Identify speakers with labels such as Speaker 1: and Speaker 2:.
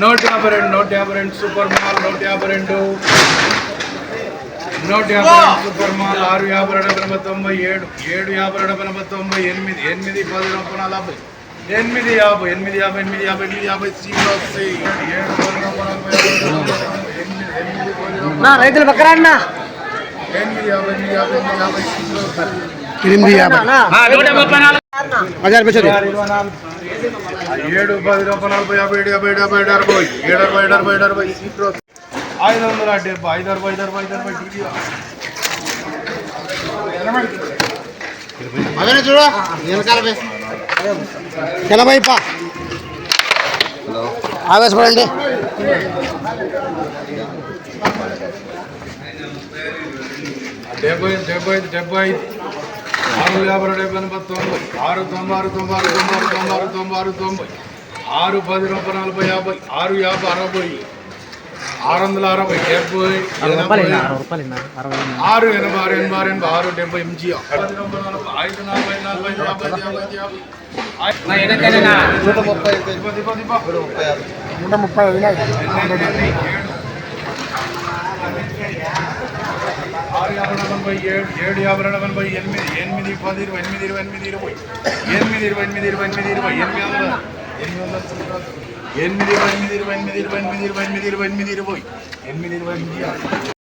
Speaker 1: నూట యాభై రెండు నూట యాభై రెండు సూపర్ మాల్ నూట యాభై రెండు నూట యాభై రెండు సూపర్ మాల్ ఆరు యాభై రెండు ఎనభై తొంభై ఏడు. ఏడు యాభై రెండు ఎనభై తొంభై ఎనిమిది. ఎనిమిది పది రూపాయలు నలభై ఎనిమిది యాభై ఎనిమిది యాభై ఎనిమిది యాభై ఎనిమిది యాభై సీట్లు వస్తాయి ఏడు పది రూపాయలు నలభై ఎనిమిది ఎనిమిది
Speaker 2: రైతులు పక్కన
Speaker 1: యాభై ఎనిమిది యాభై ఎనిమిది యాభై సీట్లు వస్తాయి
Speaker 3: ఎనిమిది యాభై. హజార్
Speaker 1: ఏడు పది రూపాయలు నలభై. యాభై ఏడు యాభై ఏడు యాభై ఏడు అరవై ఏడు అరవై ఏడు అరవై ఏడు అరవై సీట్లు వస్తాయి. ఐదు వందల డెబ్బై ఐదు అరవై ఐదు అరవై ఐదు అరవై
Speaker 3: అదే చూడ ఎనభై ఆవేశపడండి
Speaker 1: డెబ్బై డెబ్బై డెబ్బై ఐదు. ఆరు యాభై డెబ్బై ఎనభై తొంభై ఆరు తొంభై ఆరు తొంభై ఆరు తొంభై ఆరు తొంభై ఆరు తొంభై ఆరు తొంభై ఆరు పది రూపాయలు నలభై యాభై ఆరు యాభై అరవై ఆరు వందల అరవై డెబ్బై ఆరు ఎనభై ఆరు ఎనభై ఆరు ఎనభై ఆరు డెబ్బై ఎంజీ పది నలభై ఐదు నలభై నలభై యాభై యాభై యాభై ఐదు
Speaker 3: నూట ముప్పై
Speaker 1: ఆరు యాభై నలభై ఏడు ఏడు యాభై నలభై ఎనిమిది ఎనిమిది పది ఇరవై ఎనిమిది ఇరవై ఎనిమిది ఇరవై ఎనిమిది ఇరవై ఎనిమిది ఇరవై ఎనిమిది ఇరవై ఎనిమిది వందల ఎనిమిది వందల ఎనిమిది ఇరవై ఎనిమిది ఇరవై ఎనిమిది ఇరవై ఎనిమిది ఇరవై ఎనిమిది ఇరవై ఎనిమిది ఇరవై ఎనిమిది ఇరవై ఎనిమిది